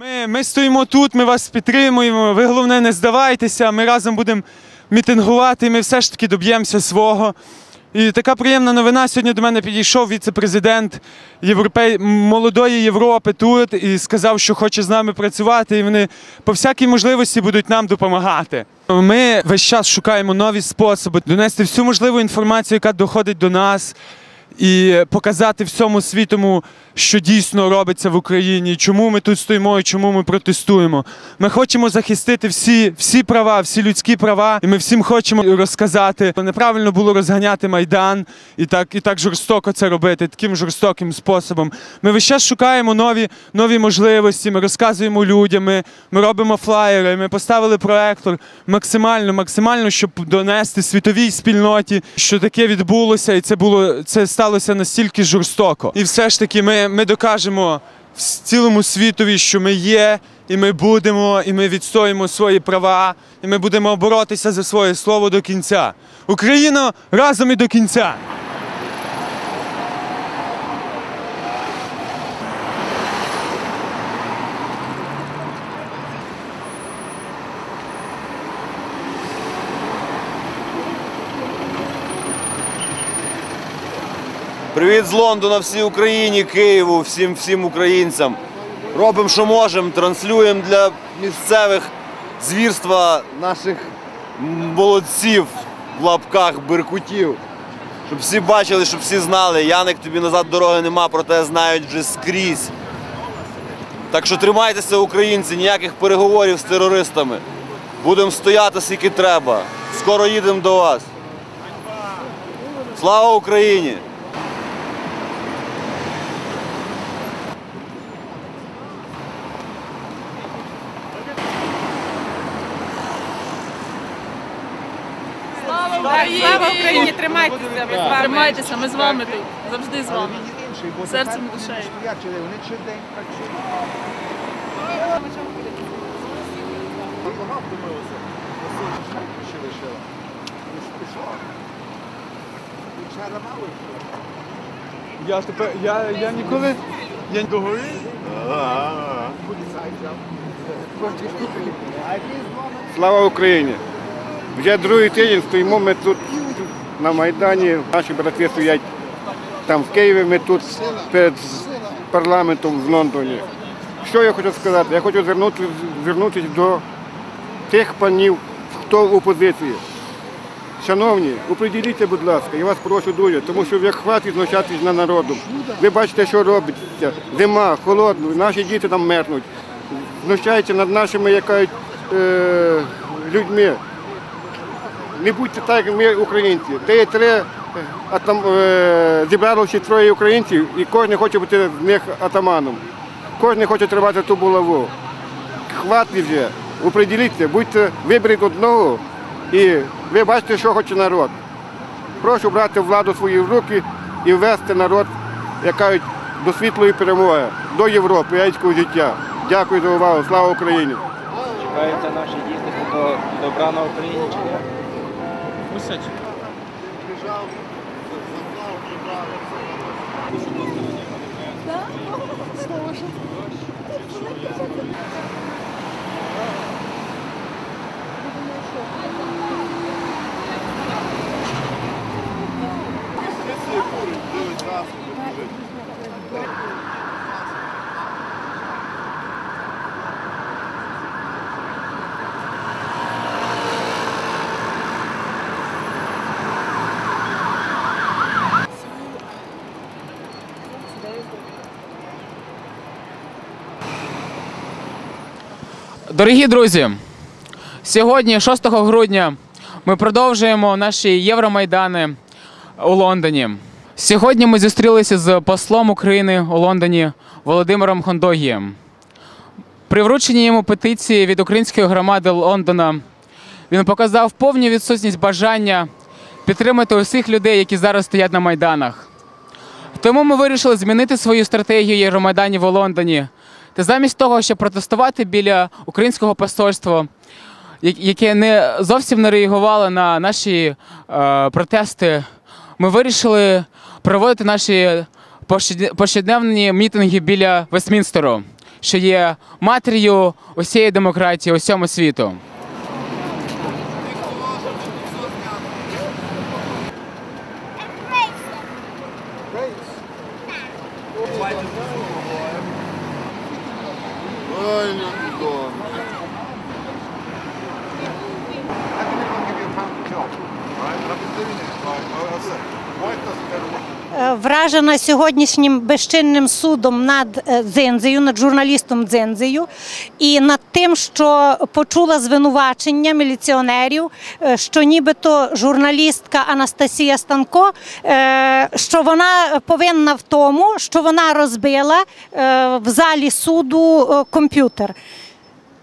Ми, ми стоїмо тут, ми вас підтримуємо. Ви головне не здавайтеся. Ми разом будемо мітингувати, і ми все ж таки доб'ємося свого. І така приємна новина. Сьогодні до мене підійшов віце-президент Європей... молодої Європи тут і сказав, що хоче з нами працювати, і вони по всякій можливості будуть нам допомагати. Ми весь час шукаємо нові способи донести всю можливу інформацію, яка доходить до нас, і показати всьому світому, що дійсно робиться в Україні, чому ми тут стоїмо і чому ми протестуємо. Ми хочемо захистити всі, всі права, всі людські права, і ми всім хочемо розказати. Неправильно було розганяти майдан і так, і так жорстоко це робити, таким жорстоким способом. Ми весь час шукаємо нові, нові можливості. Ми розказуємо людям, ми, ми робимо флаєри, ми поставили проектор максимально, максимально, щоб донести світовій спільноті, що таке відбулося, і це було це сталося настільки жорстоко. І все ж таки, ми, ми докажемо цілому світові, що ми є, і ми будемо, і ми відстоїмо свої права, і ми будемо боротися за своє слово до кінця. Україна разом і до кінця. Привіт з Лондона всій Україні, Києву, всім всім українцям. Робимо, що можемо, транслюємо для місцевих звірства наших молодців в лапках беркутів. Щоб всі бачили, щоб всі знали. Яник тобі назад дороги нема, проте знають вже скрізь. Так що тримайтеся, українці, ніяких переговорів з терористами. Будемо стояти скільки треба. Скоро їдемо до вас. Слава Україні! Слава Україні! Тримайтеся, ми з вами. Тримайтеся, ми з вами тут, завжди з вами. Серцем душею. Вони чи день працюють. Я тепер я, я ніколи я з вами? Слава Україні! Вже другий тиждень стоїмо ми тут на Майдані. Наші брати стоять там в Києві, ми тут перед парламентом в Лондоні. Що я хочу сказати? Я хочу звернути, звернутися до тих панів, хто в опозиції. Шановні, оприділіться, будь ласка, я вас прошу дуже, тому що вже хватить знущатись на народу. Ви бачите, що робиться. Зима, холодно, наші діти там мерзнуть. Знущаються над нашими як кажуть, е, людьми. Не будьте так, як ми українці. Де є три, е, атам, е, зібралося троє українців, і кожен хоче бути з них атаманом. Кожен хоче тримати ту булаву. Хватить вже, оприділіться, будьте, виберіть одного і ви бачите, що хоче народ. Прошу брати владу в свої руки і ввести народ, як кажуть, до світлої перемоги, до Європи, яйського життя. Дякую за увагу. Слава Україні! Чекаються наші діти до добра на Україні чи ні? Мусять. Біжав, заклав, прибрав. Дорогі друзі, сьогодні, 6 грудня, ми продовжуємо наші Євромайдани у Лондоні. Сьогодні ми зустрілися з послом України у Лондоні Володимиром Хондогієм. При врученні йому петиції від української громади Лондона він показав повну відсутність бажання підтримати усіх людей, які зараз стоять на майданах. Тому ми вирішили змінити свою стратегію Євромайданів у Лондоні. Та замість того, щоб протестувати біля українського посольства, яке не зовсім не реагувало на наші е, протести, ми вирішили проводити наші пощад- мітинги біля Вестмінстеру, що є матір'ю усієї демократії усьому світу. Ой, не вдома. Е, вражена сьогоднішнім безчинним судом над е, Дзензею, над журналістом Дзензею, і над тим, що почула звинувачення міліціонерів, е, що нібито журналістка Анастасія Станко, е, що вона повинна в тому, що вона розбила е, в залі суду е, комп'ютер.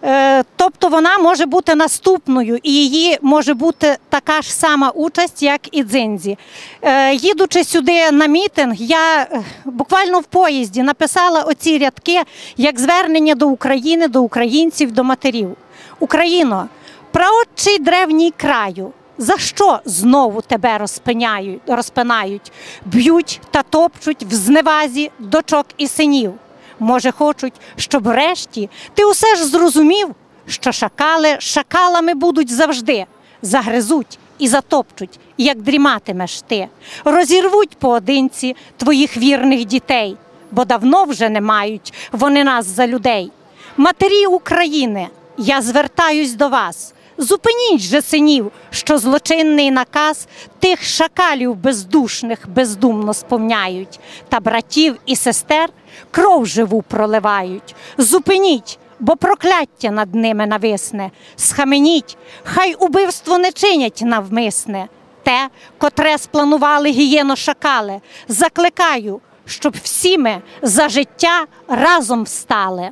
Е, Тобто вона може бути наступною, і її може бути така ж сама участь, як і Дзинзі. Е, Їдучи сюди на мітинг, я е, буквально в поїзді написала оці рядки як звернення до України, до українців, до матерів. Україно, праотчий древній краю. За що знову тебе розпиняють, розпинають, б'ють та топчуть в зневазі дочок і синів? Може, хочуть, щоб врешті ти усе ж зрозумів, що шакали шакалами будуть завжди, загризуть і затопчуть, як дріматимеш ти, розірвуть поодинці твоїх вірних дітей, бо давно вже не мають вони нас за людей. Матері України, я звертаюсь до вас. Зупиніть же синів, що злочинний наказ тих шакалів бездушних бездумно сповняють, та братів і сестер кров живу проливають. Зупиніть, бо прокляття над ними нависне. Схаменіть, хай убивство не чинять навмисне. Те, котре спланували гієно шакали. Закликаю, щоб всі ми за життя разом встали.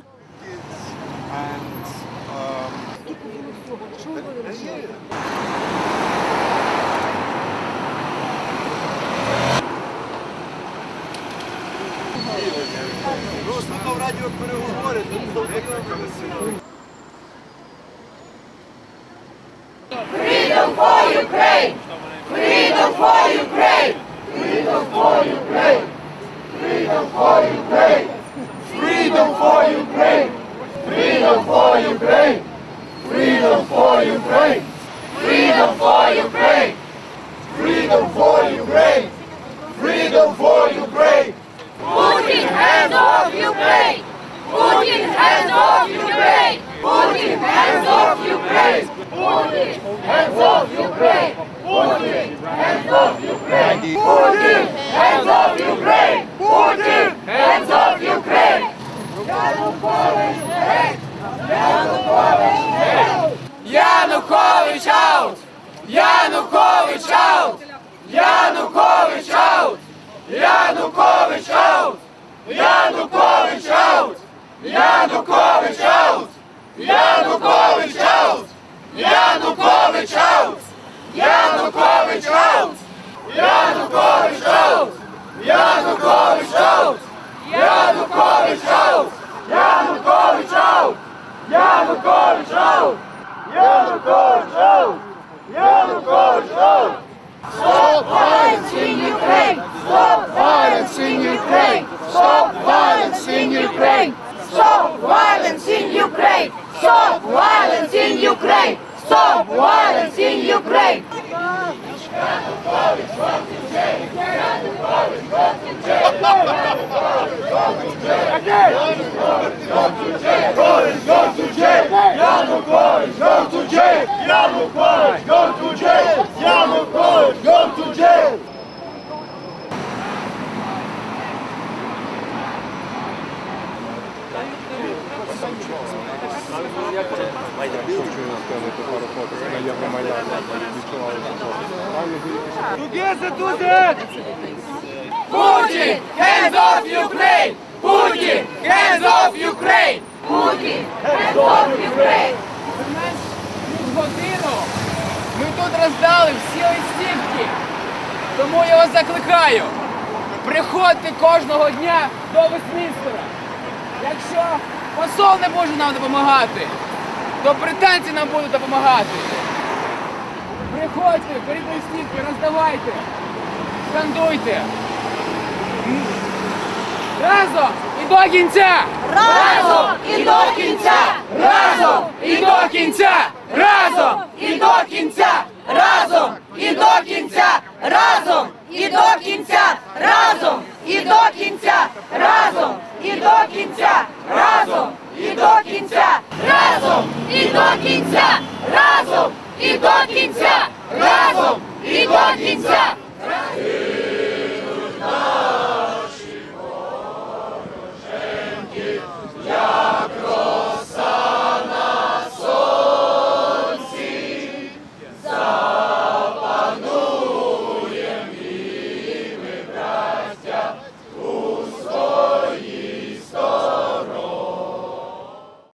Кирилл Курил смотрит, он был Янукович аут! Янукович аут! Янукович аут! Янукович аут! Янукович аут! Янукович аут! Янукович аут! Янукович аут! Янукович аут! Янукович аут! Янукович аут! Янукович аут! Янукович аут! Stop violence in Ukraine! Stop violence in Ukraine! Stop violence in Ukraine! Stop violence in Ukraine! Stop violence in Ukraine! Stop violence in Ukraine! Go to jail! Go to jail! Putin, hands off Ukraine! Putin, hands off Ukraine! Putin! Hands off Ukraine! годину ми тут роздали всі листівки. Тому я вас закликаю. Приходьте кожного дня до Вестмінстера. Якщо посол не може нам допомагати, то британці нам будуть допомагати. Приходьте, беріть листівки, роздавайте, скандуйте. Разом і до кінця! Разом І до кінця! Разом і до кінця! Разом і до кінця! Разом і до кінця! Разом і до кінця! Разом і до кінця! Разом і до кінця! Разом і до кінця! Разом і до кінця!